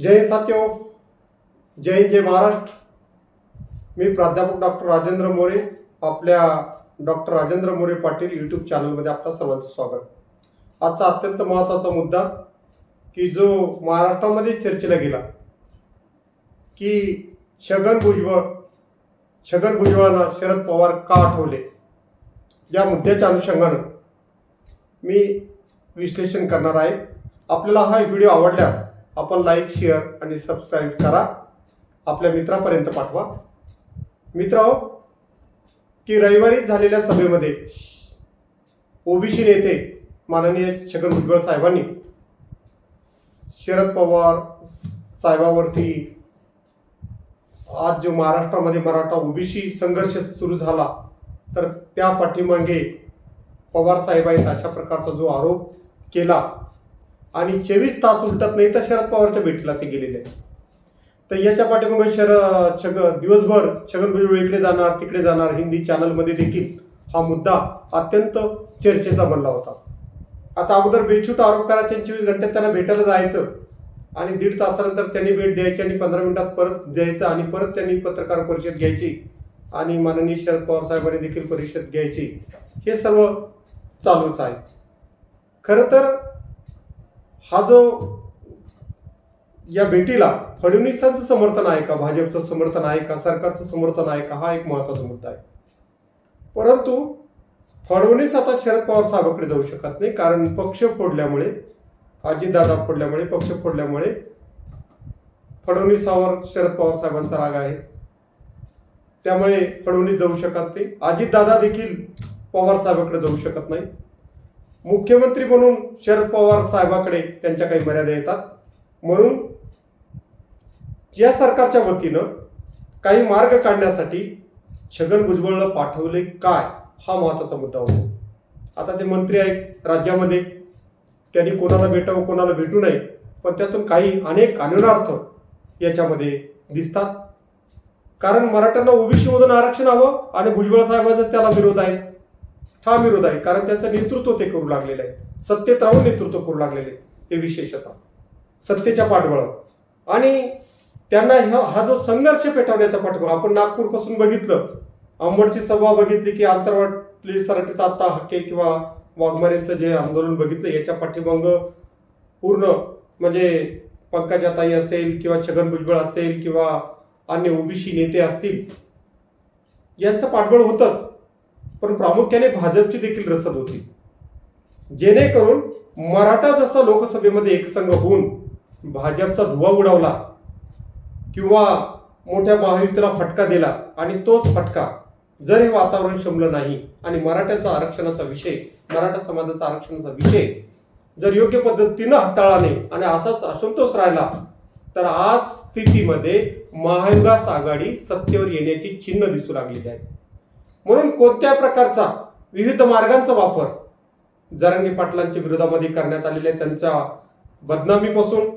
जय सात्यो जय जय महाराष्ट्र। मी प्राध्यापक डॉक्टर राजेंद्र मोरे आपल्या doctor Rajendra More Patil YouTube चॅनलमध्ये आपलं सर्वांचं स्वागत. आजचा अत्यंत महत्त्वाचा मुद्दा की जो महाराष्ट्रामध्ये चर्चेला गेला की छगन भुजबळ छगन भुजबळांना शरद पवार का आठवले? या मुद्द्याच्या अनुषंगानं मी विश्लेषण करणार आहे. आपल्याला हा व्हिडिओ आवडल्यास आपण लाईक शेअर आणि सबस्क्राईब करा. आपल्या मित्रापर्यंत पाठवा. मित्र की रविवारी झालेल्या सभेमध्ये ओबीसी नेते माननीय छगन भुजबळ साहेबांनी शरद पवार साहेबावरती आज जो महाराष्ट्रामध्ये मराठा ओबीसी संघर्ष सुरू झाला तर त्या पाठीमागे पवार साहेब आहेत अशा प्रकारचा जो आरोप केला. आणि चोवीस तास उलटत नाही तर शरद पवारच्या भेटीला ते गेलेले आहेत. तर याच्या पाठीमागे शर छग दिवसभर छगन भुजबळ इकडे जाणार तिकडे जाणार हिंदी चॅनलमध्ये देखील हा मुद्दा अत्यंत चर्चेचा बनला होता. आता अगोदर बेछूट आरोप करायचे चोवीस घंट्यात त्यांना भेटायला जायचं आणि दीड तासानंतर त्यांनी भेट द्यायची आणि पंधरा मिनिटात परत द्यायचं आणि परत त्यांनी पत्रकार परिषद घ्यायची आणि माननीय शरद पवार साहेबांनी देखील परिषद घ्यायची. हे सर्व चालूच आहे. खरं तर हा जो या भेटीला फडणवीसांचं समर्थन आहे का भाजपचं समर्थन आहे का सरकारचं समर्थन आहे का हा एक महत्त्वाचा मुद्दा आहे. परंतु फडणवीस आता शरद पवार साहेबांकडे जाऊ शकत नाही कारण पक्ष फोडल्यामुळे अजितदादा फोडल्यामुळे पक्ष फोडल्यामुळे फडणवीसावर शरद पवार साहेबांचा राग आहे. त्यामुळे फडणवीस जाऊ शकत नाही. अजितदादा देखील पवार साहेबांकडे जाऊ शकत नाही. मुख्यमंत्री म्हणून शरद पवार साहेबाकडे त्यांच्या काही मर्यादा येतात. म्हणून या सरकारच्या वतीनं काही मार्ग काढण्यासाठी छगन भुजबळला पाठवले काय हा महत्त्वाचा मुद्दा होतो. आता ते मंत्री आहेत राज्यामध्ये. त्यांनी कोणाला भेटावं कोणाला भेटू नये पण त्यातून काही अनेक अनुनार्थ याच्यामध्ये दिसतात. कारण मराठ्यांना ओबीसीमधून आरक्षण हवं आणि भुजबळ साहेबांचा त्याला विरोध आहे. हा विरोध आहे कारण त्यांचं नेतृत्व ते करू लागलेलं आहे. सत्तेत राहून नेतृत्व करू लागलेले हे विशेषतः. सत्तेच्या पाठबळावर आणि त्यांना ह्या- हा जो संघर्ष पेटवण्याचा पाठबळ आपण नागपूरपासून बघितलं. अंबडची सभा बघितली की आंतरवाटली सराटीत आता हक्के किंवा वाघमारेंचं जे आंदोलन बघितलं याच्या पाठीमाग पूर्ण म्हणजे पंकजाताई असेल किंवा छगन भुजबळ असेल किंवा अन्य ओबीसी नेते असतील यांचं पाठबळ होतंच. पण प्रामुख्याने भाजपची देखील रसद होती. जेणेकरून मराठा जसा लोकसभेमध्ये एकसंघ होऊन भाजपचा धुवा उडवला किंवा मोठ्या महायुतीला फटका दिला आणि तोच फटका जर हे वातावरण शमलं नाही आणि मराठ्याचा आरक्षणाचा विषय मराठा समाजाचा आरक्षणाचा विषय जर योग्य पद्धतीनं हाताळला नाही आणि असाच असंतोष राहिला तर आज स्थितीमध्ये महाविकास आघाडी सत्तेवर येण्याची चिन्ह दिसू लागलेली आहे. म्हणून कोणत्या प्रकारचा विविध मार्गांचा वापर जरंगी पाटलांच्या विरोधामध्ये करण्यात आलेले त्यांच्या बदनामीपासून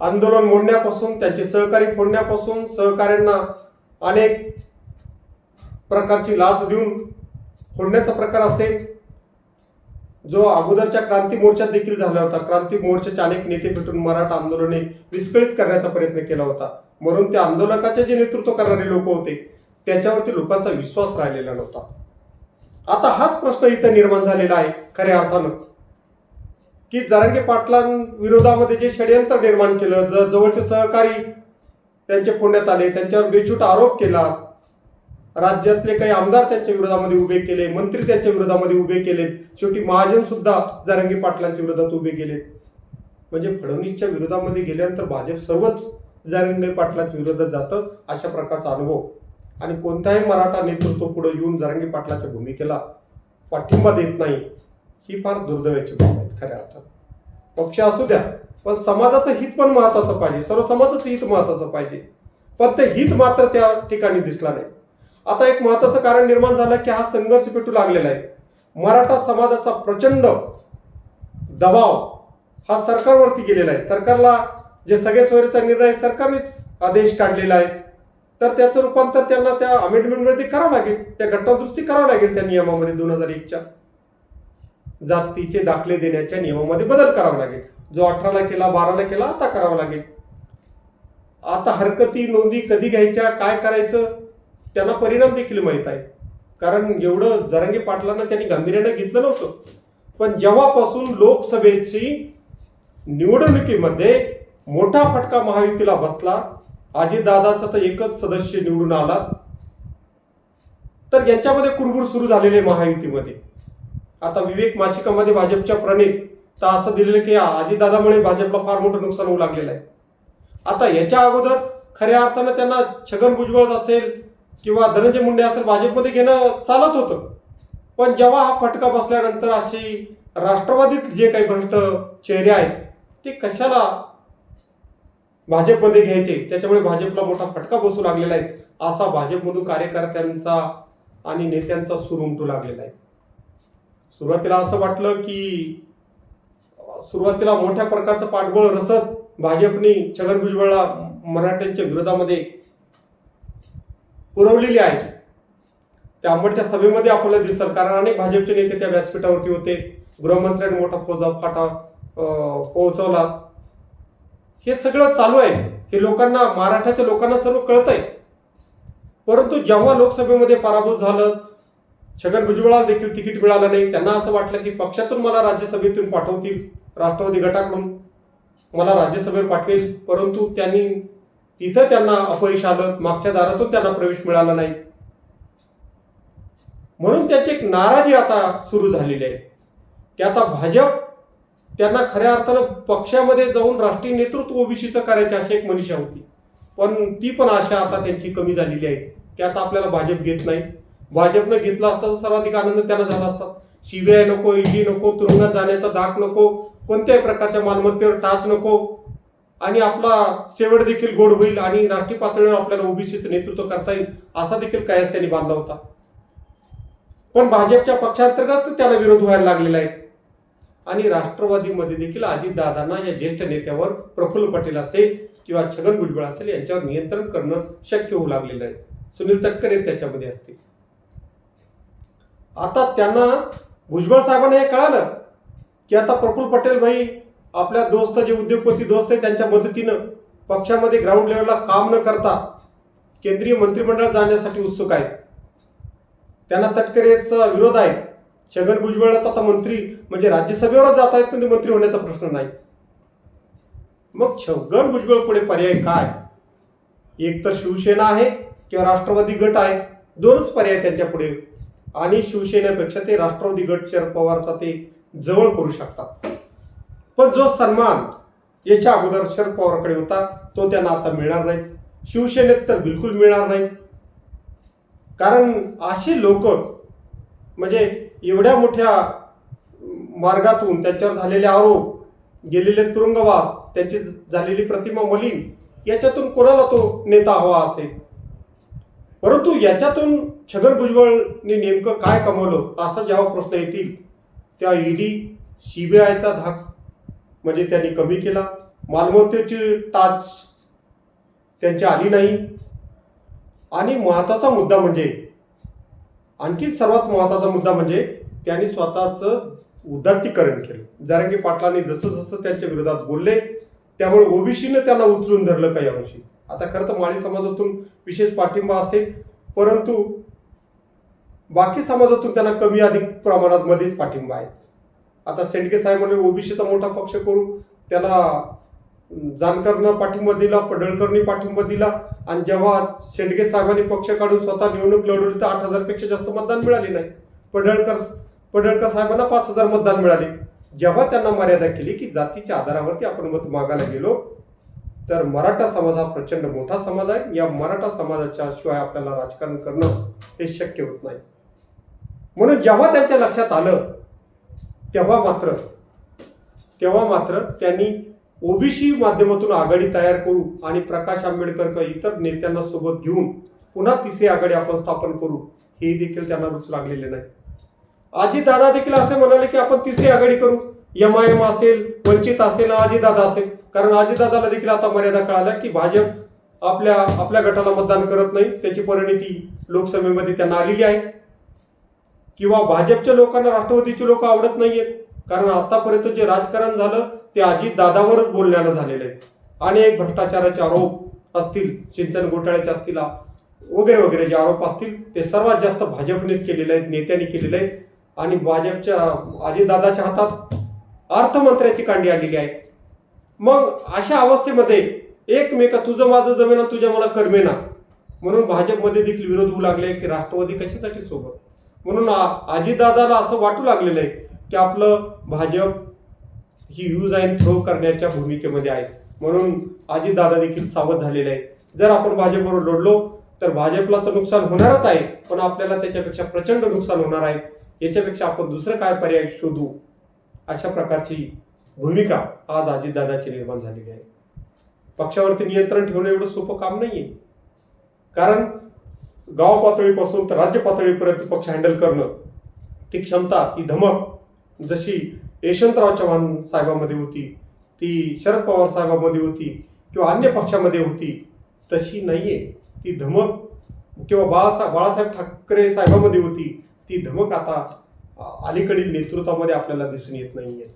आंदोलन मोडण्यापासून त्यांचे सहकारी फोडण्यापासून सहकाऱ्यांना अनेक प्रकारची लाच देऊन फोडण्याचा प्रकार असेल जो अगोदरच्या क्रांती मोर्चात देखील झाला होता. क्रांती मोर्चाचे अनेक नेते भेटून मराठा आंदोलने विस्कळीत करण्याचा प्रयत्न केला होता. म्हणून त्या आंदोलकाचे जे नेतृत्व करणारे लोक होते त्याच्यावरती लोकांचा विश्वास राहिलेला नव्हता. आता हाच प्रश्न इथं निर्माण झालेला आहे खऱ्या अर्थानं. की जरांगे पाटलांविरोधामध्ये जे षडयंत्र निर्माण केलं ज- जवळचे सहकारी त्यांचे फोडण्यात आले त्यांच्यावर बेछूट आरोप केला. राज्यातले काही आमदार त्यांच्या विरोधामध्ये उभे केले मंत्री त्यांच्या विरोधामध्ये उभे केलेत शेवटी महाजन सुद्धा जरांगे पाटलांच्या विरोधात उभे केलेत म्हणजे फडणवीसच्या विरोधामध्ये गेल्यानंतर भाजप सर्वच जरांगे पाटलांच्या विरोधात जातं अशा प्रकारचा अनुभव. आणि कोणताही मराठा नेतृत्व पुढे येऊन जरंगी पाटलाच्या भूमिकेला पाठिंबा देत नाही ही फार दुर्दैवाची बाब आहे खऱ्या अर्थात. पक्ष असू द्या पण समाजाचं हित पण महत्वाचं पाहिजे सर्व समाजाचं हित महत्वाचं पाहिजे. पण ते हित मात्र त्या ठिकाणी दिसला नाही. आता एक महत्वाचं कारण निर्माण झालं की हा संघर्ष पेटू लागलेला आहे. मराठा समाजाचा प्रचंड दबाव हा सरकारवरती गेलेला आहे. सरकारला जे सगळे सोयीचा निर्णय सरकारनेच आदेश काढलेला आहे. तर त्याचं रूपांतर त्यांना त्या अमेंडमेंटमध्ये करावं लागेल. त्या घटनादुरुस्ती करावं लागेल त्या नियमामध्ये दोन हजार एकच्या. जातीचे दाखले देण्याच्या नियमामध्ये बदल करावा लागेल. जो अठराला केला बाराला केला आता करावा लागेल. आता हरकती नोंदी कधी घ्यायच्या काय करायचं त्यांना परिणाम देखील माहीत आहे. कारण एवढं जरांगे पाटलांना त्यांनी गांभीर्यानं घेतलं नव्हतं. पण जेव्हापासून लोकसभेची निवडणुकीमध्ये मोठा फटका महायुतीला बसला आजीदादाचा तर एकच सदस्य निवडून आला तर यांच्यामध्ये कुरबुर सुरू झालेले आहे महायुतीमध्ये. आता विवेक मासिकामध्ये भाजपच्या प्रणित तर असं दिलेलं की आजीदादामुळे भाजपला फार मोठं नुकसान होऊ लागलेलं आहे. आता याच्या अगोदर खऱ्या अर्थानं त्यांना छगन भुजबळ असेल किंवा धनंजय मुंडे असेल भाजपमध्ये घेणं चालत होतं. पण जेव्हा हा फटका बसल्यानंतर अशी राष्ट्रवादीत जे काही भ्रष्ट चेहरे आहेत ते कशाला भाजपमध्ये घ्यायचे त्याच्यामुळे भाजपला मोठा फटका बसू लागलेला आहे. असा भाजपमधून कार्यकर्त्यांचा आणि नेत्यांचा सूर उमटू लागलेला आहे. सुरुवातीला असं वाटलं की सुरुवातीला मोठ्या प्रकारचं पाठबळ रसत भाजपने छगन भुजबळला मराठ्यांच्या विरोधामध्ये पुरवलेली आहे. त्या अंबडच्या सभेमध्ये आपल्याला दिसतं कारण अनेक भाजपचे नेते त्या व्यासपीठावरती होते. गृहमंत्र्यांनी मोठा फौजा फाटा पोहोचवला. हे सगळं चालू आहे. हे लोकांना महाराष्ट्राच्या लोकांना सर्व कळत आहे परंतु जेव्हा लोकसभेमध्ये पराभूत झालं छगन भुजबळाला देखील तिकीट मिळालं नाही. त्यांना असं वाटलं की पक्षातून मला राज्यसभेतून पाठवतील राष्ट्रवादी गटाकडून. मला राज्यसभेवर पाठवेल. परंतु त्यांनी तिथं त्यांना अपयश आलं. मागच्या दारातून त्यांना प्रवेश मिळाला नाही. म्हणून त्याची एक नाराजी आता सुरू झालेली आहे. की आता भाजप त्यांना खऱ्या अर्थानं पक्षामध्ये जाऊन राष्ट्रीय नेतृत्व ओबीसीचं करायची अशी एक मनीषा होती. पण ती पण आशा आता त्यांची कमी झालेली आहे. की आता आपल्याला भाजप घेत नाही. भाजपनं घेतला असता तर सर्वाधिक आनंद त्यांना झाला असता. सीबीआय नको ईडी नको तुरुंगात जाण्याचा दाख नको कोणत्याही प्रकारच्या मालमत्तेवर टाच नको. आणि आपला शेवट देखील गोड होईल आणि राष्ट्रीय पातळीवर आपल्याला ओबीसीचं नेतृत्व करता येईल असा देखील कायच त्यांनी बांधला होता. पण भाजपच्या पक्षांतर्गत त्याला विरोध व्हायला लागलेला आहे. आणि राष्ट्रवादीमध्ये देखील अजितदादांना या ज्येष्ठ नेत्यावर प्रफुल्ल पटेल असेल किंवा छगन भुजबळ असेल यांच्यावर नियंत्रण करणं शक्य होऊ लागलेलं आहे. सुनील तटकरे त्याच्यामध्ये असतील. आता त्यांना भुजबळ साहेबांना हे कळालं की आता प्रफुल्ल पटेल भाई आपल्या दोस्त जे उद्योगपती दोस्त आहेत त्यांच्या मदतीनं पक्षामध्ये ग्राउंड लेवलला काम न करता केंद्रीय मंत्रिमंडळात जाण्यासाठी उत्सुक आहेत. त्यांना तटकरेचा विरोध आहे. छगन भुजबळ आता मंत्री म्हणजे राज्यसभेवरच जात आहेत पण ते मंत्री होण्याचा प्रश्न नाही. मग छगन भुजबळ पुढे पर्याय काय? एक तर शिवसेना आहे किंवा राष्ट्रवादी गट आहे दोनच पर्याय त्यांच्या पुढे. आणि शिवसेनेपेक्षा ते राष्ट्रवादी गट शरद पवारचा ते जवळ करू शकतात. पण जो सन्मान याच्या अगोदर शरद पवारकडे होता तो त्यांना आता मिळणार नाही. शिवसेनेत तर बिलकुल मिळणार नाही. कारण अशी लोक म्हणजे एवढ्या मोठ्या मार्गातून त्यांच्यावर झालेले आरोप गेलेले तुरुंगवास त्यांची झालेली प्रतिमा मलिन याच्यातून कोणाला तो नेता हवा असेल? परंतु याच्यातून छगन भुजबळने नेमकं काय कमवलं असा जेव्हा प्रश्न येतील त्या ईडी सीबीआयचा धाक म्हणजे त्यांनी कमी केला. मालमत्तेची टाच त्यांची आली नाही. आणि महत्त्वाचा मुद्दा म्हणजे आणखी सर्वात महत्त्वाचा मुद्दा म्हणजे त्यांनी स्वतःचं उदात्तीकरण केलं. जारंगी पाटलांनी जसं जसं त्यांच्या विरोधात बोलले त्यामुळे ओबीसीनं त्यांना उचलून धरलं काही अंशी. आता खरं तर माळी समाजातून विशेष पाठिंबा असेल परंतु बाकी समाजातून त्यांना कमी अधिक प्रमाणात मध्येच पाठिंबा आहे. आता सेंडके साहेब म्हणजे ओबीसीचा मोठा पक्ष करू त्याला जानकरनं पाठिंबा दिला पडळकरनी पाठिंबा दिला आणि जेव्हा शेंडगे साहेबांनी पक्ष काढून स्वतः निवडणूक लढवली तर आठ हजारपेक्षा जास्त मतदान मिळाले नाही. पडळकर पडळकर साहेबांना पाच हजार मतदान मिळाले. जेव्हा त्यांना मर्यादा केली की जातीच्या आधारावरती आपण मत मागायला गेलो तर मराठा समाज हा प्रचंड मोठा समाज आहे. या मराठा समाजाच्या शिवाय आपल्याला राजकारण करणं हे शक्य होत नाही. म्हणून जेव्हा त्यांच्या लक्षात आलं तेव्हा मात्र तेव्हा मात्र त्यांनी ओबीसी माध्यमातून आघाडी तयार करू आणि प्रकाश आंबेडकर इतर नेत्यांना सोबत घेऊन पुन्हा तिसरी आघाडी आपण स्थापन करू हे देखील त्यांना रुच लागलेले नाही. आजी दादा देखील असे म्हणाले की आपण तिसरी आघाडी करू. एम आय एम असेल वंचित असेल आजी दादा असेल. कारण आजी दादाला देखील आता मर्यादा कळाल्या की भाजप आपल्या आपल्या गटाला मतदान करत नाही. त्याची परिणिती लोकसभेमध्ये त्यांना आलेली आहे. किंवा भाजपच्या लोकांना राष्ट्रवादीची लोक आवडत नाहीयेत. कारण आतापर्यंत जे राजकारण झालं ते अजित दादावरच बोलण्यानं झालेलं आहे अनेक भ्रष्टाचाराचे आरोप असतील सिंचन घोटाळ्याचे असतील वगैरे वगैरे जे आरोप असतील ते सर्वात जास्त भाजपनेच केलेले आहेत नेत्यांनी केलेले आहेत. आणि भाजपच्या अजितदादाच्या हातात अर्थमंत्र्याची कांडी आलेली आहे. मग अशा अवस्थेमध्ये एकमेका तुझं माझं जमेना तुझ्या मला करमेना. म्हणून भाजपमध्ये देखील विरोध होऊ लागले की राष्ट्रवादी कशासाठी सोबत? म्हणून आ- अजितदादाला असं वाटू लागलेलं आहे की आपलं भाजप ही यूज अँड थ्रो करण्याच्या भूमिकेमध्ये आहे. म्हणून अजितदादा देखील सावध झालेले आहे जर आपण भाजपबरोबर लढलो तर भाजपला तर नुकसान होणारच आहे पण आपल्याला त्याच्यापेक्षा प्रचंड नुकसान होणार आहे. याच्यापेक्षा आपण दुसरं काय पर्याय शोधू? अशा प्रकारची भूमिका आज अजितदादाची निर्माण झालेली आहे. पक्षावरती नियंत्रण ठेवणं एवढं सोपं काम नाहीये. कारण गाव पातळीपासून तर राज्य पातळीपर्यंत पक्ष हँडल करणं ती क्षमता ती धमक जशी यशवंतराव चव्हाण साहेबांमध्ये होती ती शरद पवार साहेबांमध्ये होती किंवा अन्य पक्षामध्ये होती तशी नाही आहे ती धमक किंवा बाळासाहेब बाळासाहेब ठाकरे साहेबांमध्ये होती ती धमक आता अलीकडील नेतृत्वामध्ये आपल्याला दिसून येत नाहीये.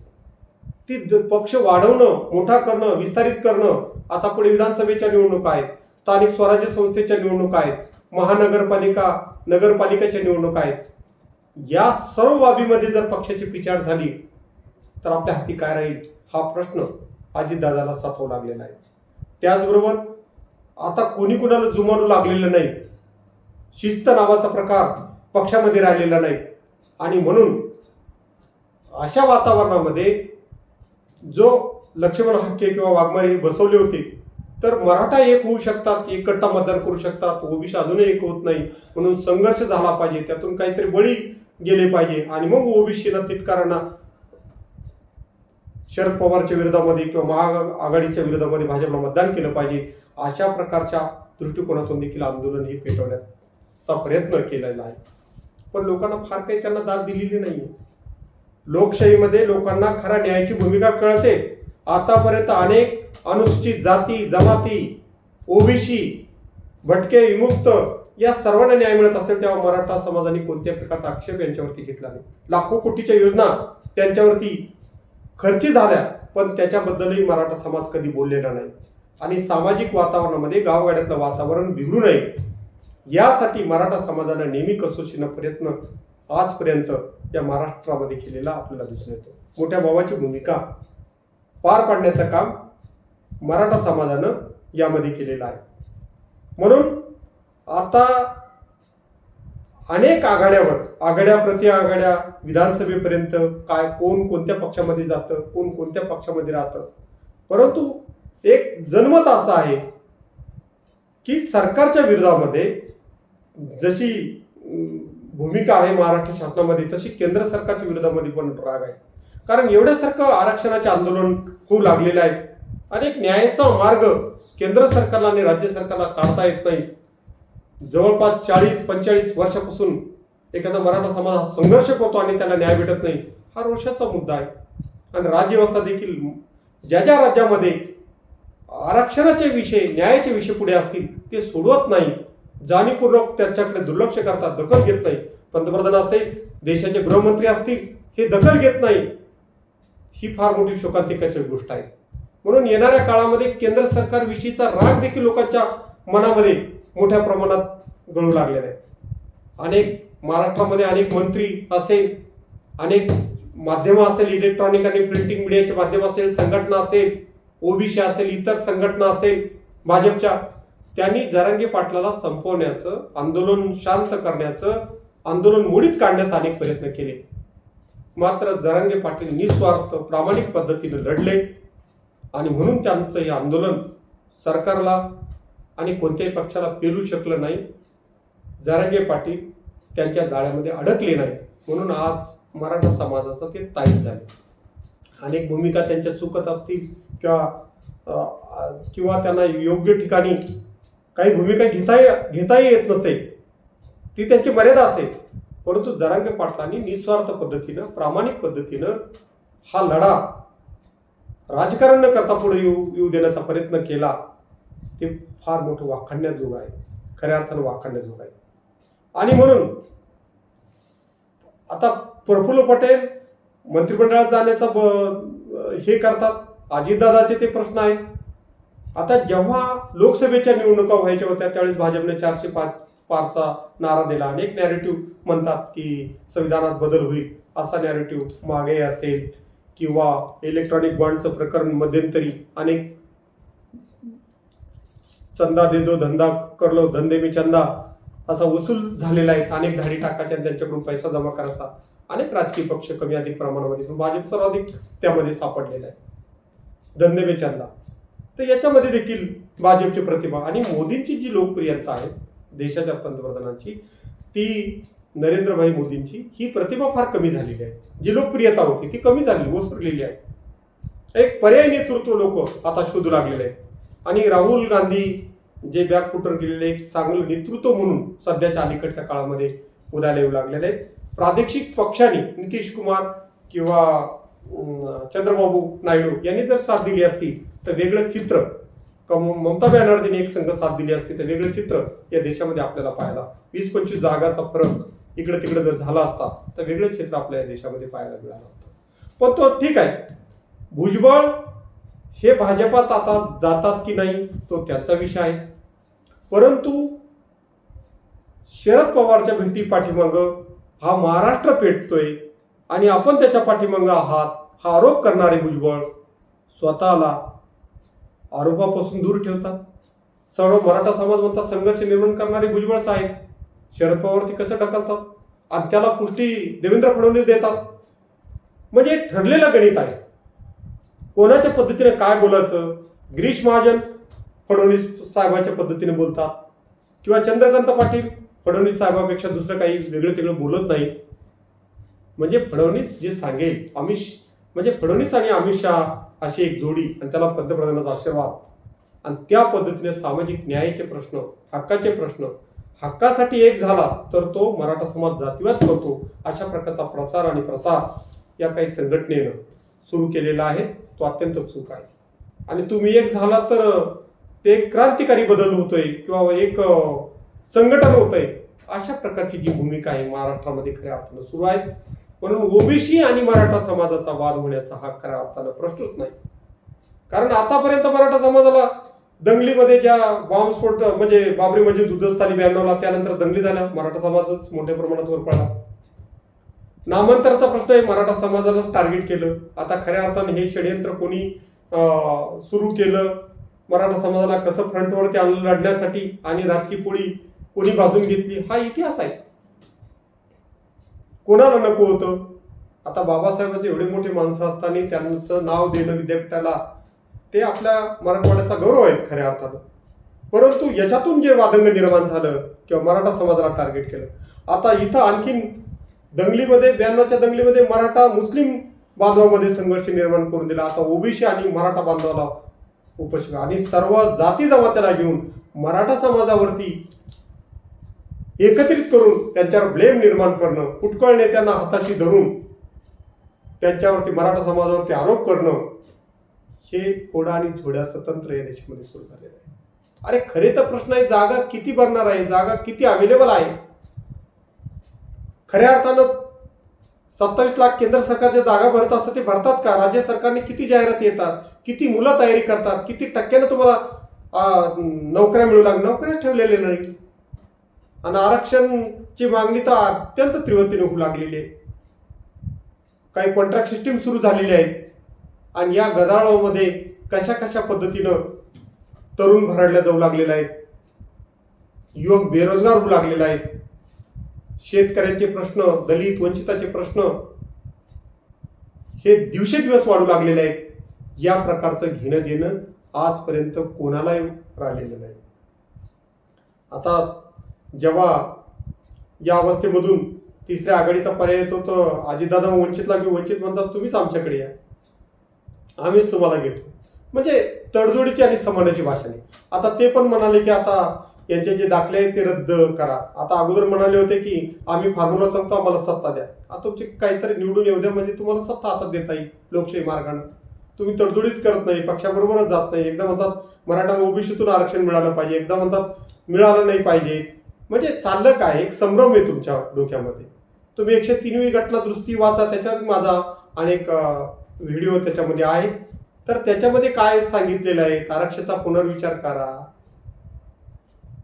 ती द- पक्ष वाढवणं मोठा करणं विस्तारित करणं आता पुढे विधानसभेच्या निवडणुका आहेत स्थानिक स्वराज्य संस्थेच्या निवडणुका आहेत महानगरपालिका नगरपालिकेच्या निवडणुका आहेत. या सर्व बाबीमध्ये जर पक्षाची पिछाड झाली तर आपल्या हाती काय राहील? हा प्रश्न अजितदादाला साथवू लागलेला आहे. त्याचबरोबर आता कोणी कुणाला जुमानू लागलेलं नाही शिस्त नावाचा प्रकार पक्षामध्ये राहिलेला नाही. आणि म्हणून अशा वातावरणामध्ये जो लक्ष्मण हक्के किंवा वाघमारे हे बसवले होते तर मराठा एक होऊ शकतात एक कट्टा मतदान करू शकतात ओबीसी अजूनही एक होत नाही. म्हणून संघर्ष झाला पाहिजे त्यातून काहीतरी बळी गेले पाहिजे. आणि मग ओबीसीला तिटकारांना शरद पवारच्या विरोधामध्ये किंवा महाआघाडीच्या विरोधामध्ये भाजपला मतदान केलं पाहिजे अशा प्रकारच्या दृष्टिकोनातून देखील आंदोलन हे पेटवण्याचा प्रयत्न केलेला आहे. पण लोकांना फार काही त्यांना दाद दिलेली नाही लोकशाहीमध्ये लोकांना खरा न्यायाची भूमिका कळते. आतापर्यंत अनेक अनुसूचित जाती जमाती ओबीसी भटके विमुक्त या सर्वांना न्याय मिळत असेल तेव्हा मराठा समाजाने कोणत्या प्रकारचा आक्षेप यांच्यावरती घेतला नाही? लाखो कोटीच्या योजना त्यांच्यावरती खर्ची झाल्या पण त्याच्याबद्दलही मराठा समाज कधी बोललेला नाही. आणि सामाजिक वातावरणामध्ये गावगाड्यातलं वातावरण बिघडू नये. यासाठी मराठा समाजानं नेहमी कसोशीनं प्रयत्न आजपर्यंत या महाराष्ट्रामध्ये केलेला आपल्याला दिसून येतो. मोठ्या भावाची भूमिका पार पाडण्याचं काम मराठा समाजानं यामध्ये केलेलं आहे. म्हणून आता अनेक आघाड्यावर आघाड्या प्रति आघाड्या विधानसभेपर्यंत काय कोण कोणत्या पक्षामध्ये जातं कोण कोणत्या पक्षामध्ये राहतं. परंतु एक जनमत असं आहे की सरकारच्या विरोधामध्ये जशी भूमिका आहे महाराष्ट्र शासनामध्ये तशी केंद्र सरकारच्या विरोधामध्ये पण राग आहे. कारण एवढ्यासारखं आरक्षणाचे आंदोलन होऊ लागलेलं आहे. अनेक न्यायाचा मार्ग केंद्र सरकारला आणि राज्य सरकारला काढता येत नाही. जवळपास चाळीस पंचेचाळीस वर्षापासून एखादा मराठा समाज हा संघर्ष करतो आणि त्याला न्याय भेटत नाही हा रोषाचा मुद्दा आहे. आणि राज्यव्यवस्था देखील ज्या ज्या राज्यामध्ये आरक्षणाचे विषय न्यायाचे विषय पुढे असतील ते सोडवत नाही. जाणीवपूर्वक त्याच्याकडे दुर्लक्ष करतात दखल घेत नाही. पंतप्रधान असेल देशाचे गृहमंत्री असतील हे दखल घेत नाही. ही फार मोठी शोकांतिकाची गोष्ट आहे. म्हणून येणाऱ्या काळामध्ये केंद्र सरकारविषयीचा राग देखील लोकांच्या मनामध्ये मोठ्या प्रमाणात गळू लागलेले आहेत. अनेक महाराष्ट्रामध्ये अनेक मंत्री असेल अनेक माध्यमं असेल इलेक्ट्रॉनिक आणि प्रिंटिंग मीडियाचे माध्यम असेल संघटना असेल ओबीसी असेल इतर संघटना असेल भाजपच्या त्यांनी जरंगी पाटलाला संपवण्याचं आंदोलन शांत करण्याचं आंदोलन मोडीत काढण्याचा अनेक प्रयत्न केले. मात्र जरांगे पाटील निस्वार्थ प्रामाणिक पद्धतीने लढले आणि म्हणून त्यांचं हे आंदोलन सरकारला आणि कोणत्याही पक्षाला पेरू शकलं नाही. जरांगे पाटील त्यांच्या जाळ्यामध्ये अडकले नाही म्हणून आज मराठा समाजाचं ते ताईत झाले. अनेक भूमिका त्यांच्या चुकत असतील किंवा किंवा त्यांना योग्य ठिकाणी काही भूमिका घेता घेताही येत नसेल ती त्यांची मर्यादा असेल. परंतु जरांगे पाटलांनी निस्वार्थ पद्धतीनं प्रामाणिक पद्धतीनं हा लढा राजकारण न करता पुढे येऊ येऊ देण्याचा प्रयत्न केला. हे फार मोठं वाखाणण्याजोग आहे. खऱ्या अर्थानं वाखाणण्याजोग आहे. आणि म्हणून आता प्रफुल्ल पटेल मंत्रिमंडळात जाण्याचा हे करतात. अजितदादाचे ते प्रश्न आहेत. आता जेव्हा लोकसभेच्या निवडणुका व्हायच्या होत्या त्यावेळेस भाजपने चारशे पाच पारचा नारा दिला. अनेक नॅरेटिव्ह म्हणतात की संविधानात बदल होईल असा नॅरेटिव्ह मागे असेल किंवा इलेक्ट्रॉनिक बॉन्डचं प्रकरण मध्यंतरी अनेक चंदा दे दो धंदा कर लो धंदे मी चंदा. असा वसूल झालेला आहे. अनेक धाडी टाकायच्या त्यांच्याकडून पैसा जमा करायचा. अनेक राजकीय पक्ष कमी अधिक प्रमाणामध्ये भाजप सर्वाधिक त्यामध्ये सापडलेला आहे. धंदे मी चंदा. तर याच्यामध्ये देखील भाजपची प्रतिभा आणि मोदींची जी लोकप्रियता आहे देशाच्या पंतप्रधानांची ती नरेंद्रभाई मोदींची ही प्रतिभा फार कमी झालेली आहे. जी लोकप्रियता होती ती कमी झाली ओसरलेली आहे. एक पर्यायी नेतृत्व लोक आता शोधू लागलेले आहेत. आणि राहुल गांधी जे बॅकफुटर गेलेले एक चांगलं नेतृत्व म्हणून सध्याच्या अलीकडच्या काळामध्ये उदयाला येऊ लागलेले आहेत. प्रादेशिक पक्षाने नितीश कुमार किंवा चंद्रबाबू नायडू यांनी जर साथ दिली असती तर वेगळं चित्र ममता बॅनर्जीने एक संघ साथ दिली असती तर वेगळं चित्र या देशामध्ये आपल्याला पाहायला वीस पंचवीस जागाचा फरक इकडे तिकडे जर झाला असता तर वेगळं चित्र आपल्या या देशामध्ये पाहायला मिळालं असतं. पण तो ठीक आहे. भुजबळ हे भाजपात आता जातात की नाही तो त्याचा विषय आहे. परंतु शरद पवारच्या भेटी पाठीमाग हा महाराष्ट्र पेटतोय आणि आपण त्याच्या पाठीमाग आहात हा आरोप करणारे भुजबळ स्वतःला आरोपापासून दूर ठेवतात. सर्व मराठा समाज म्हणतात संघर्ष निर्माण करणारे भुजबळच आहेत शरद पवारती कसं ढकलतात? आणि त्याला पुष्टी देवेंद्र फडणवीस देतात. म्हणजे ठरलेलं गणित आहे. कोणाच्या पद्धतीने काय बोलायचं? गिरीश महाजन फडणवीस साहेबांच्या पद्धतीने बोलतात. किंवा चंद्रकांत पाटील फडणवीस साहेबांपेक्षा दुसरं काही वेगळं तिकडं बोलत नाही म्हणजे फडणवीस जे सांगेल अमित म्हणजे फडणवीस आणि अमित शहा अशी एक जोडी आणि त्याला पंतप्रधानाचा आशीर्वाद. आणि त्या पद्धतीने सामाजिक न्यायाचे प्रश्न हक्काचे प्रश्न हक्कासाठी एक झाला तर तो मराठा समाज जातीवाद करतो अशा प्रकारचा प्रचार आणि प्रसार या काही संघटनेनं सुरू केलेला आहे. तो अत्यंत चूक आहे. आणि तुम्ही एक झाला तर ते एक क्रांतिकारी बदल होतोय किंवा एक संघटन होतंय अशा प्रकारची जी भूमिका आहे महाराष्ट्रामध्ये खऱ्या अर्थानं सुरू आहे. म्हणून ओबीसी आणि मराठा समाजाचा वाद होण्याचा हा खऱ्या अर्थानं प्रश्नच नाही. कारण आतापर्यंत मराठा समाजाला दंगलीमध्ये ज्या बॉम्बस्फोट म्हणजे बाबरी मस्जिद दुधस्थानी ब्याण्णवला त्यानंतर दंगली झाल्या मराठा समाजच मोठ्या प्रमाणात वर पडला. नामांतराचा प्रश्न हे मराठा समाजालाच टार्गेट केलं. आता खऱ्या अर्थाने हे षडयंत्र कोणी सुरू केलं? मराठा समाजाला कसं फ्रंटवरती आणलं लढण्यासाठी आणि राजकीय पोळी कोणी बाजून घेतली? हा इतिहास आहे. कोणाला नको होतं? आता बाबासाहेबांचे एवढे मोठे माणसं असताना त्यांचं नाव देणं विद्यापीठाला ते आपल्या मराठवाड्याचा गौरव आहे खऱ्या अर्थानं. परंतु याच्यातून जे वादंग निर्माण झालं किंवा मराठा समाजाला टार्गेट केलं. आता इथं आणखीन दंगलीमध्ये ब्याण्णवच्या दंगलीमध्ये मराठा मुस्लिम बांधवामध्ये संघर्ष निर्माण करून दिला. आता ओबीसी आणि मराठा बांधवाला उपशक आणि सर्व जाती जमात्याला घेऊन मराठा समाजावरती एकत्रित करून त्यांच्यावर ब्लेम निर्माण करणं कुटकळ नेत्यांना हाताशी धरून त्यांच्यावरती मराठा समाजावरती आरोप करणं हे फोडा आणि झोड्याचं तंत्र या देशामध्ये सुरू झालेलं आहे. अरे खरे तर प्रश्न आहे जागा किती भरणार आहे? जागा किती अवेलेबल आहे? खऱ्या अर्थानं सत्तावीस लाख केंद्र सरकारच्या जागा भरत असतात ते भरतात का? राज्य सरकारने किती जाहिराती येतात? किती मुलं तयारी करतात? किती टक्क्यानं तुम्हाला नोकऱ्या मिळू लाग नोकऱ्याच ठेवलेल्या नाही. आणि आरक्षणची मागणी तर अत्यंत तीव्रतेने होऊ लागलेली आहे. काही कॉन्ट्रॅक्ट सिस्टीम सुरू झालेली आहे आणि या गदारोळामध्ये कशा कशा पद्धतीनं तरुण भरडल्या जाऊ लागलेला आहे? युवक बेरोजगार होऊ लागलेला आहे. शेतकऱ्यांचे प्रश्न दलित वंचिताचे प्रश्न हे दिवसेदिवस वाढू लागलेले आहेत. या प्रकारचं घेणं देणं आजपर्यंत कोणालाही राहिलेलं नाही. आता जेव्हा या अवस्थेमधून तिसऱ्या आघाडीचा पर्याय येतो तर अजितदादा वंचितला की वंचित म्हणतात तुम्हीच आमच्याकडे या. आम्हीच तुम्हाला घेतो. म्हणजे तडजोडीची आणि समानाची भाषा नाही. आता ते पण म्हणाले की आता यांचे जे दाखले आहेत ते रद्द करा. आता अगोदर म्हणाले होते की आम्ही फॉर्म्युला सांगतो आम्हाला सत्ता द्या. आता तुमचे काहीतरी निवडून येऊ द्या म्हणजे तुम्हाला सत्ता हातात देता येईल लोकशाही मार्गाने. तुम्ही तडजोडीच करत नाही पक्षाबरोबरच जात नाही. एकदा म्हणतात मराठा ओबीसीतून आरक्षण मिळालं पाहिजे. एकदा म्हणतात मिळालं नाही पाहिजे. म्हणजे चाललं काय? एक संभ्रम आहे तुमच्या डोक्यामध्ये. तुम्ही एकशे तीनवी घटना दृष्टी वाचा त्याच्यावर माझा अनेक व्हिडिओ त्याच्यामध्ये आहे तर त्याच्यामध्ये काय सांगितलेलं आहे? आरक्षणाचा पुनर्विचार करा.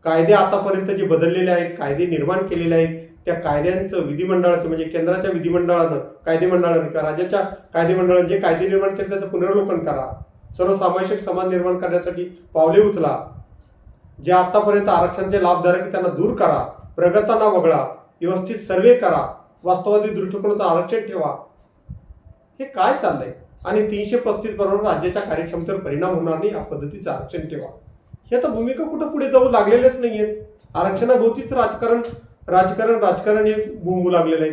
कायदे आतापर्यंत जे बदललेले आहेत कायदे निर्माण केलेले आहेत त्या कायद्यांचं विधिमंडळाचं म्हणजे केंद्राच्या विधिमंडळानं कायदेमंडळानं किंवा राज्याच्या कायदेमंडळानं जे कायदे निर्माण केले त्याचं पुनर्लोकन करा. सर्वसामाजिक समाज निर्माण करण्यासाठी पावले उचला. जे आतापर्यंत आरक्षणाचे लाभधारक त्यांना दूर करा. प्रगतांना वगळा. व्यवस्थित सर्वे करा. वास्तवादी दृष्टिकोनाचं आरक्षण ठेवा. हे काय चाललंय? आणि तीनशे पस्तीस बरोबर राज्याच्या कार्यक्षमतेवर परिणाम होणार नाही या पद्धतीचं आरक्षण ठेवा. हे आता भूमिका कुठं पुढे जाऊ लागलेलेच आहेत आरक्षणाभोवतीच राजकारण राजकारण राजकारण हे बोंबू लागलेलं आहे.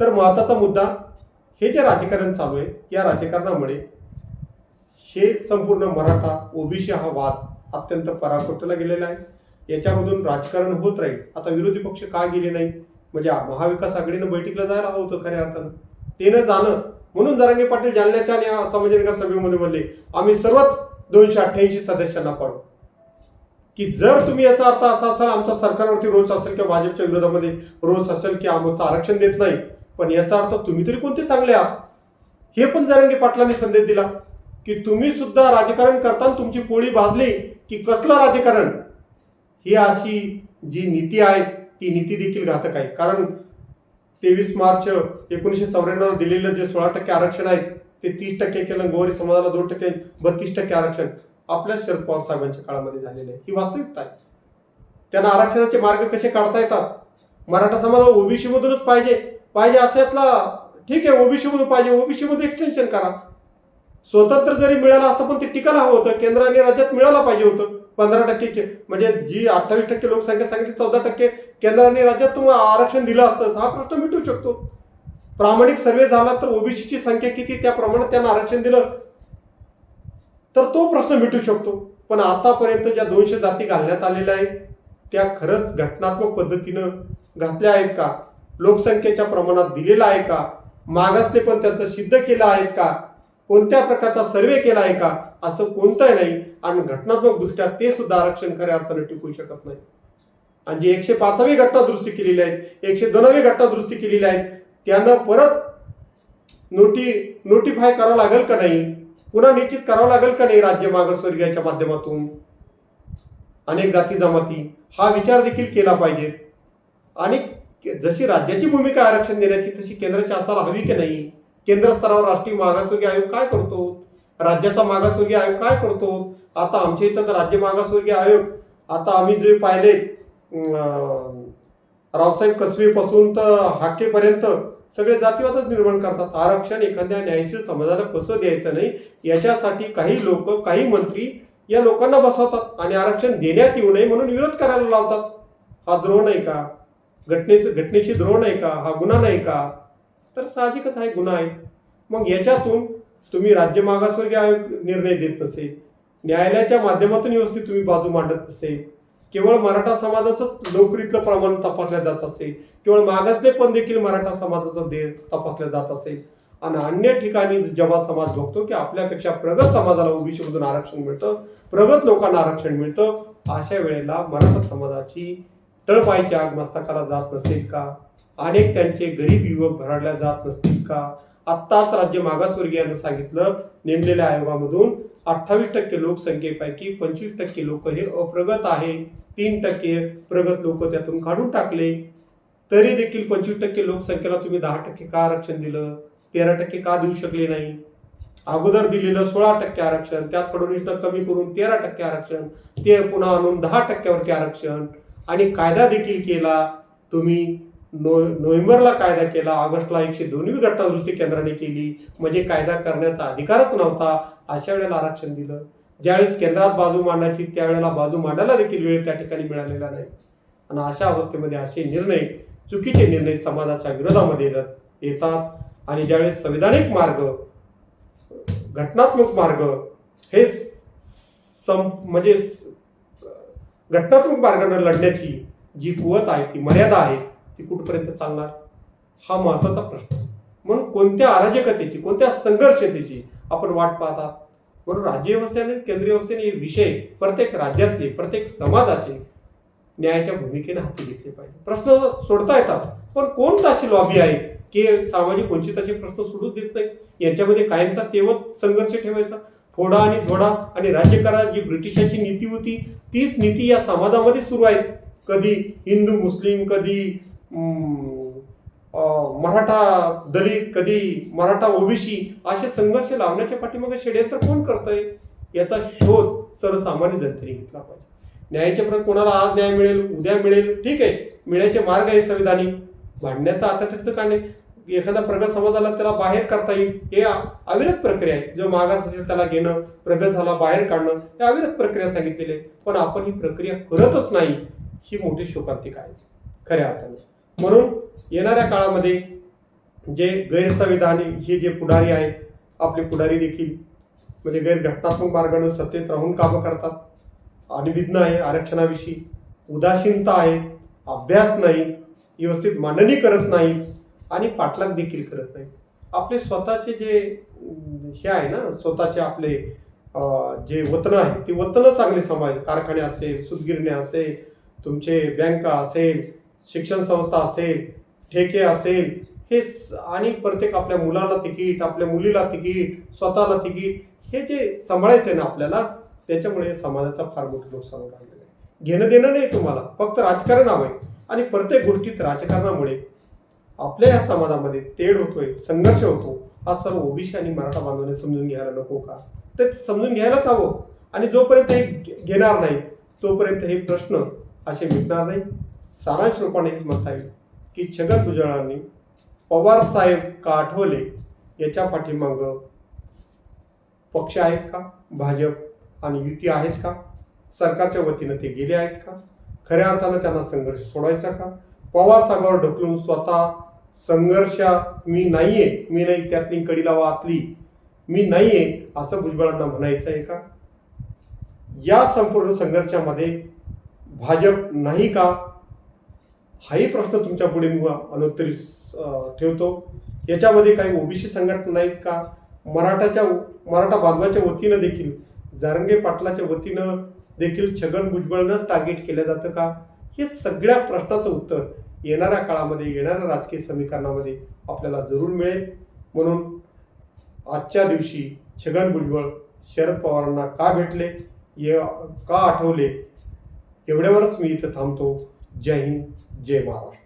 तर महत्त्वाचा मुद्दा हे जे राजकारण चालू आहे या राजकारणामुळे हे संपूर्ण मराठा ओबीसी हा वाद अत्यंत पराकोटला गेलेला आहे. याच्यामधून राजकारण होत राहील. आता विरोधी पक्ष का गेले नाही? म्हणजे महाविकास आघाडीनं बैठकीला जायला हवं होतं खऱ्या अर्थानं. ते न जाणं. म्हणून जरांगे पाटील जालन्याच्या आणि या सामाजिक सभेमध्ये म्हणले आम्ही सर्वच दोनशे अठ्ठ्याऐंशी सदस्यांना पाडू. की जर तुम्ही याचा अर्थ असा असाल आमचा सरकारवरती रोज असेल किंवा भाजपच्या विरोधामध्ये रोज असेल की आमचं आरक्षण देत नाही पण याचा अर्थ तुम्ही तरी कोणते चांगले आहात? हे पण जरंगे पाटलांनी संदेश दिला की तुम्ही सुद्धा राजकारण करताना तुमची पोळी भाजली की कसलं राजकारण? ही अशी जी नीती आहे ती नीती देखील घातक आहे. कारण तेवीस मार्च एकोणीसशे चौऱ्याण्णव दिलेलं जे सोळा टक्के आरक्षण आहे ते तीस टक्के केलं गोवारी समाजाला दोन टक्के बत्तीस टक्के आरक्षण. आपल्या शरद पवार साहेबांच्या काळामध्ये झालेलं आहे. ही वास्तविकता आहे. त्यांना आरक्षणाचे मार्ग कसे काढता येतात? मराठा समाजाला ओबीसी मधूनच पाहिजे पाहिजे यातला ठीक आहे ओबीसी मधून पाहिजे ओबीसी मध्ये एक्सटेन्शन करा. स्वतंत्र जरी मिळालं असतं पण ते टिकायला हवं होतं. केंद्र आणि राज्यात मिळायला पाहिजे होतं. पंधरा टक्के म्हणजे जी अठ्ठावीस टक्के लोकसंख्या सांगितली चौदा टक्के केंद्र आणि राज्यात तुम्हाला आरक्षण दिलं असतं हा प्रश्न मिटू शकतो. प्रामाणिक सर्वे झाला तर ओबीसीची संख्या किती? त्या प्रमाणात त्यांना आरक्षण दिलं. तर तो प्रश्न मिटू शकतो. पण आतापर्यंत ज्या दोनशे जाती घालण्यात आलेल्या आहेत त्या खरंच घटनात्मक पद्धतीनं घातल्या आहेत का? लोकसंख्येच्या प्रमाणात दिलेला आहे का? मागासने पण त्यांचं सिद्ध केलं आहे का? कोणत्या प्रकारचा सर्वे केला आहे का? असं कोणतंही नाही आणि घटनात्मक दृष्ट्या ते सुद्धा आरक्षण खऱ्या अर्थानं टिकू शकत नाही. आणि जी एकशे पाचावी घटना दुरुस्ती केलेली आहे एकशे दोनावी घटना दुरुस्ती केलेली आहे त्यांना परत नोटी नोटिफाय करावं लागेल का नाही? पुन्हा निश्चित करावं लागेल का नाही राज्य मागासवर्गीयाच्या माध्यमातून? अनेक जाती जमाती. हा विचार देखील केला पाहिजे. आणि जशी राज्याची भूमिका आरक्षण देण्याची तशी केंद्राची असायला हवी की नाही? केंद्र स्तरावर राष्ट्रीय मागासवर्गीय आयोग काय करतो? राज्याचा मागासवर्गीय आयोग काय करतो? आता आमच्या इथं तर राज्य मागासवर्गीय आयोग आता आम्ही जे पाहिले रावसाहेब कसबेपासून तर हाकेपर्यंत सगळे जातीवादच निर्माण करतात. आरक्षण एखाद्या न्यायशील समाजाला कसं द्यायचं नाही याच्यासाठी काही लोक काही मंत्री या लोकांना बसवतात आणि आरक्षण देण्यात येऊ नये म्हणून विरोध करायला लावतात. हा द्रोह नाही का? घटनेचं घटनेशी द्रोह नाही का? हा गुन्हा नाही का? तर साहजिकच हा गुन्हा आहे. मग याच्यातून तुम्ही राज्य मागासवर्गीय आयोग निर्णय देत नसे. न्यायालयाच्या माध्यमातून व्यवस्थित तुम्ही बाजू मांडत नसेल केवळ मराठा समाजाचं नोकरीचं प्रमाण तपासलं जात असेल केवळ मागासले पण देखील मराठा समाजाचं दे तपासलं जात असेल आणि अन्य ठिकाणी जेव्हा समाज बघतो की आपल्यापेक्षा प्रगत समाजाला ओबीसी मधून आरक्षण मिळतं प्रगत लोकांना आरक्षण मिळतं अशा वेळेला मराठा समाजाची तळपायची आग मस्तकाला जात नसेल का? अनेक त्यांचे गरीब युवक भराडल्या जात नसतील का? आत्ताच राज्य मागासवर्गीयांना सांगितलं नेमलेल्या आयोगामधून अठ्ठावीस टक्के लोकसंख्येपैकी पंचवीस टक्के लोक हे अप्रगत आहे. तीन टक्के प्रगत लोक त्यातून काढून टाकले. तरी देखील पंचवीस टक्के लोकसंख्येला तुम्ही दहा टक्के का आरक्षण दिलं? तेरा टक्के का देऊ शकले नाही? अगोदर दिलेलं सोळा टक्के आरक्षण त्यात फडणवीसनं कमी करून तेरा टक्के आरक्षण ते पुन्हा आणून दहा टक्क्यावरती आरक्षण. आणि कायदा देखील केला. तुम्ही नो नोव्हेंबरला कायदा केला ऑगस्टला एकशे दोनवी घटना दुरुस्ती केंद्राने केली. म्हणजे कायदा करण्याचा अधिकारच नव्हता. अशा वेळेला आरक्षण दिलं. ज्यावेळेस केंद्रात बाजू मांडायची त्यावेळेला बाजू मांडायला देखील वेळ त्या ठिकाणी मिळालेला नाही. आणि अशा अवस्थेमध्ये असे निर्णय चुकीचे निर्णय समाजाच्या विरोधामध्ये येतात आणि ज्यावेळेस संविधानिक मार्ग घटनात्मक मार्ग हे सं म्हणजे घटनात्मक मार्गाने लढण्याची जी कुवत आहे ती मर्यादा आहे ती कुठपर्यंत चालणार? हा महत्त्वाचा प्रश्न. म्हणून कोणत्या अराजकतेची कोणत्या संघर्षतेची आपण वाट पाहतात म्हणून राज्य व्यवस्थेने केंद्रीय व्यवस्थेने हे विषय प्रत्येक राज्यातले प्रत्येक समाजाचे न्यायाच्या भूमिकेने हाती घेतले पाहिजे. प्रश्न सोडता येतात पण कोणता अशी लॉबी आहे? की सामाजिक वंचिताचे प्रश्न सोडूच देत नाही? यांच्यामध्ये कायमचा तेवत संघर्ष ठेवायचा? फोडा आणि झोडा आणि राज्य करा जी ब्रिटिशाची नीती होती तीच नीती या समाजामध्ये सुरू आहे. कधी हिंदू मुस्लिम कधी मराठा दलित कधी मराठा ओबीसी असे संघर्ष लावण्याच्या पाठीमागे षडयंत्र कोण करतंय? याचा शोध सर्वसामान्य जनतेने घेतला पाहिजे. न्यायाच्या प्रत कोणाला आज न्याय मिळेल उद्या मिळेल? ठीक आहे मिळण्याचे मार्ग आहे संविधानिक. भांडण्याचा आता तिथं का नाही? एखादा प्रगत समाजाला त्याला बाहेर करता येईल. हे अविरत प्रक्रिया आहे. जो मागास असेल त्याला घेणं प्रगत झाला बाहेर काढणं हे अविरत प्रक्रिया सांगितलेली आहे. पण आपण ही प्रक्रिया करतच नाही ही मोठी शोकांतिका आहे. खऱ्या अर्थाने. म्हणून येणाऱ्या काळामध्ये जे गैरसंविधानिक हे जे पुढारी आहेत आपले पुढारी देखील म्हणजे गैरघटनात्मक मार्गाने सत्तेत राहून कामं करतात. अनभिज्ञ आहे आरक्षणाविषयी. उदासीनता आहे अभ्यास नाही व्यवस्थित मांडणी करत नाही आणि पाठलाग देखील करत नाही. आपले स्वतःचे जे हे आहे ना स्वतःचे आपले जे वतन आहे ते वतन चांगले समाज कारखाने असेल सुतगिरण्या असेल तुमचे बँका असेल शिक्षण संस्था असेल ठेके असेल हे आणि प्रत्येक आपल्या मुलाला तिकीट आपल्या मुलीला तिकीट स्वतःला तिकीट हे जे सांभाळायचं आहे ना आपल्याला त्याच्यामुळे समाजाचा फार मोठं नुकसान लागलेलं आहे. घेणं देणं नाही तुम्हाला फक्त राजकारण हवंय. आणि प्रत्येक गोष्टीत राजकारणामुळे आपल्या या समाजामध्ये तेढ होतोय संघर्ष होतो. हा सर्व ओबीसी आणि मराठा बांधवांनी समजून घ्यायला नको का? ते समजून घ्यायलाच हवं. आणि जोपर्यंत हे घे- घेणार नाही तोपर्यंत हे प्रश्न असे मिटणार नाही. सारांश रूपाने हेच म्हणता येईल. की छगन भुजबळांनी पवार साहेब का आठवले याच्या पाठीमाग पक्ष आहेत का? भाजप आणि युती आहेत का? सरकारच्या वतीनं ते गेले आहेत का? खऱ्या अर्थानं त्यांना संघर्ष सोडायचा का? पवारसाहेबावर ढकलून स्वतः संघर्ष मी नाहीये मी नाही त्यातली कडी लावा आतली मी नाहीये असं भुजबळांना म्हणायचं आहे का? या संपूर्ण संघर्षामध्ये भाजप नाही का? हाही प्रश्न तुमच्यापुढे मी आलो तरी ठेवतो. याच्यामध्ये काही ओबीसी संघटना नाहीत का? मराठाच्या मराठा बांधवाच्या वतीनं देखील जारंगे पाटलाच्या वतीनं देखील छगन भुजबळनंच टार्गेट केलं जातं का? हे सगळ्या प्रश्नाचं उत्तर येणाऱ्या काळामध्ये येणाऱ्या राजकीय समीकरणामध्ये आपल्याला जरूर मिळेल. म्हणून आजच्या दिवशी छगन भुजबळ शरद पवारांना का भेटले? ये का आठवले? एवढ्यावरच मी इथं थांबतो. जय हिंद. जय महाराष्ट्र